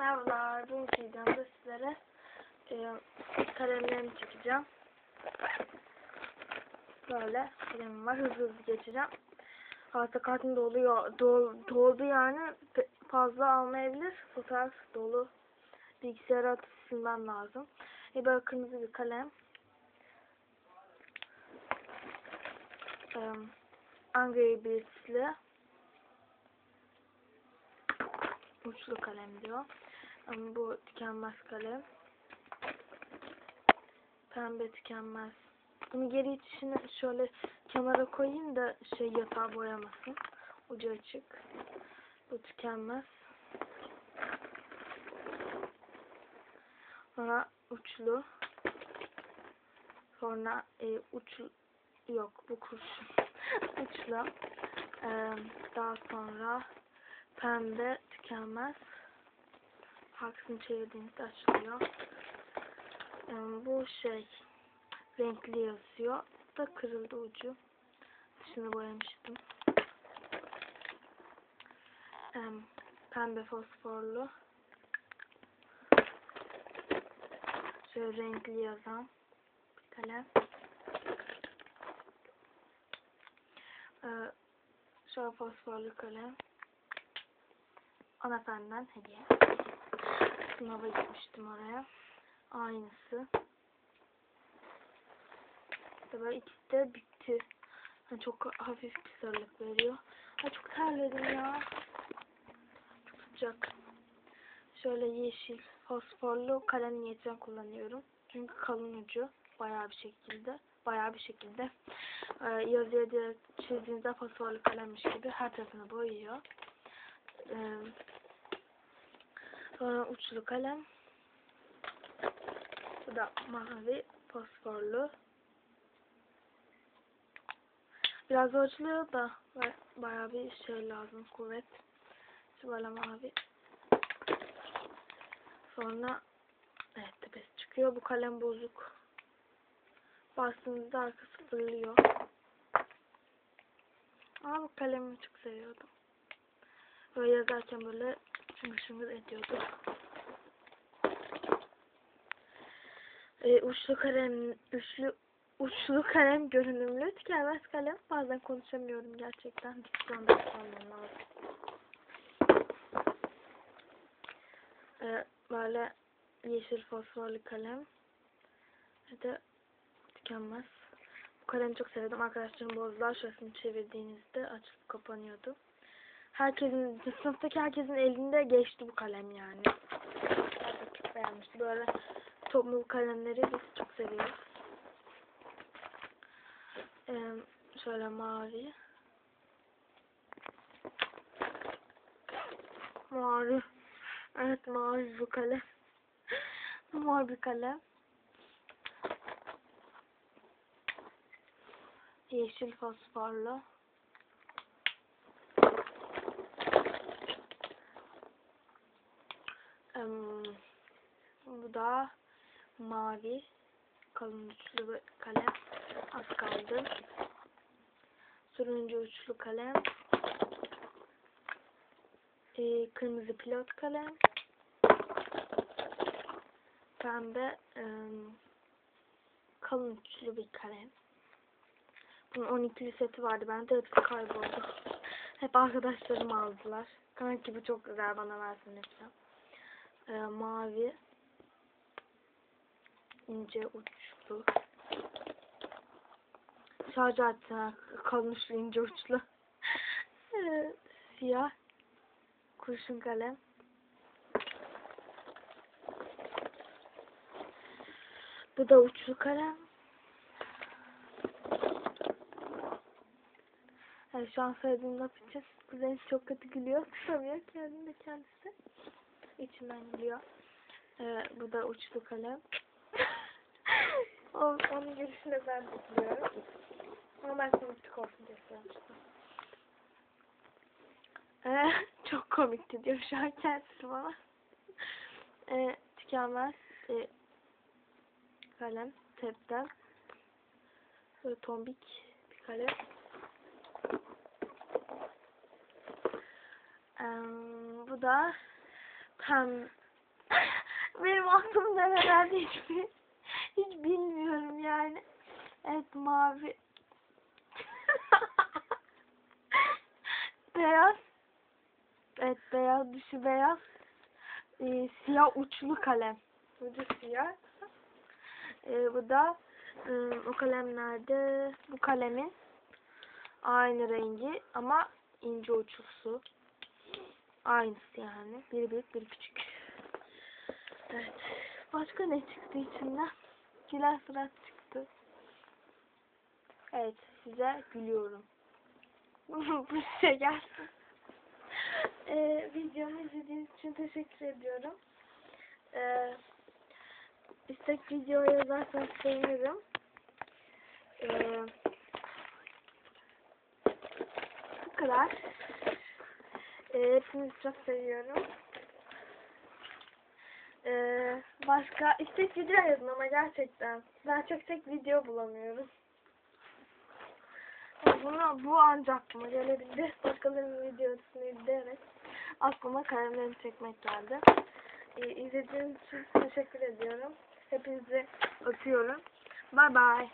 Merhabalar, bu videomda sizlere e, kalemlerimi çekeceğim. Böyle kalemim var, hızlı hızlı geçeceğim. Hafta kartım doluyor, dol, doldu yani fazla almayabilir. Fotoğraf dolu. Bilgisayara silmem lazım. E, böyle kırmızı bir kalem. E, Angry Birds'li uçlu kalem diyor. Ama bu tükenmez kalem. Pembe tükenmez. Bunu geri içine şöyle kenara koyayım da şey yatağı boyamasın. Ucu açık. Bu tükenmez. Sonra uçlu. Sonra e, uçlu yok bu kurşun. uçlu. Ee, daha sonra pembe tükenmez. Aksini çevirdiğinizde açılıyor. Ee, bu şey renkli yazıyor. Da kırıldı ucu. Dışını boyamıştım. Ee, pembe fosforlu. Şöyle renkli yazan bir kalem. Ee, şöyle fosforlu kalem. Hanımefendiden hediye. Sınava gitmiştim oraya. Aynısı. Böyle ikisi de bitti. Yani çok hafif bir veriyor. Ay çok terledim ya. Çok sıcak. Şöyle yeşil fosforlu kalem niyetine kullanıyorum. Çünkü kalın ucu bayağı bir şekilde bayağı bir şekilde e, yazıya direkt çizdiğinizde fosforlu kalemmiş gibi her tarafını boyuyor. E, sonra uçlu kalem. Bu da mavi fosforlu. Biraz açılıyor da ba- bayağı bir şey lazım kuvvet. Şu böyle mavi. Sonra evet tepesi çıkıyor. Bu kalem bozuk. Bastığınızda arkası fırlıyor. Ama bu kalemi çok seviyordum. Böyle yazarken böyle şıngır şıngır ediyordu. Ee, uçlu kalem, uçlu uçlu kalem görünümlü tükenmez kalem. Bazen konuşamıyorum gerçekten. Diksiyonda kullanmam lazım. Ee, böyle yeşil fosforlu kalem. Ve de tükenmez. Bu kalemi çok sevdim. Arkadaşlarım bozdular. Şurasını çevirdiğinizde açılıp kapanıyordu. Herkesin, sınıftaki herkesin elinde geçti bu kalem yani. Herkes çok beğenmişti. Böyle topluluk kalemleri biz çok seviyoruz. Ee, şöyle mavi. Mavi. Evet mavi bu kalem. Mor bir kalem. Yeşil fosforlu. Da mavi kalın uçlu kalem. Az kaldı. Turuncu uçlu kalem. Ee, kırmızı pilot kalem. Pembe em, kalın uçlu bir kalem. Bunun 12'li seti vardı. Bende hepsi kayboldu. Hep arkadaşlarım aldılar. Kanki bu çok güzel bana versin lütfen. Ee, mavi ince uçlu. Şarj kalın uçlu ince uçlu. Ee, siyah kurşun kalem. Bu da uçlu kalem. Yani şu an söylediğim laf için kuzenim çok kötü gülüyor. Tutamıyor kendini kendisi. İçinden gülüyor. Ee, bu da uçlu kalem onun, girişine ben de gülüyorum ama ben komiklik olsun diye ee, çok komikti diyor şu an kendisi bana. Ee, tükenmez e, kalem tepten böyle tombik bir kalem. Ee, bu da pem Benim aklımda herhalde hiçbir hiç bilmiyorum yani. Evet mavi. beyaz. Evet beyaz dışı beyaz. Ee, siyah uçlu kalem. Ucu siyah. Ee, bu da ıı, o kalemlerde bu kalemin aynı rengi ama ince uçlusu. Aynısı yani. Biri büyük biri küçük. Evet. Başka ne çıktı içinden? Güler surat çıktı. Evet. Size gülüyorum. Bu size gelsin. Ee, videomu izlediğiniz için teşekkür ediyorum. Ee, istek video yazarsanız sevinirim. Ee, bu kadar. Ee, hepinizi çok seviyorum. Ee, başka istek video yazın ama gerçekten. Ben çok tek video bulamıyorum. Bunu, bu ancak aklıma gelebildi. Başkalarının videosunu izleyerek aklıma kalemlerimi çekmek geldi. Ee, izlediğiniz için teşekkür ediyorum. Hepinizi öpüyorum. Bye bye.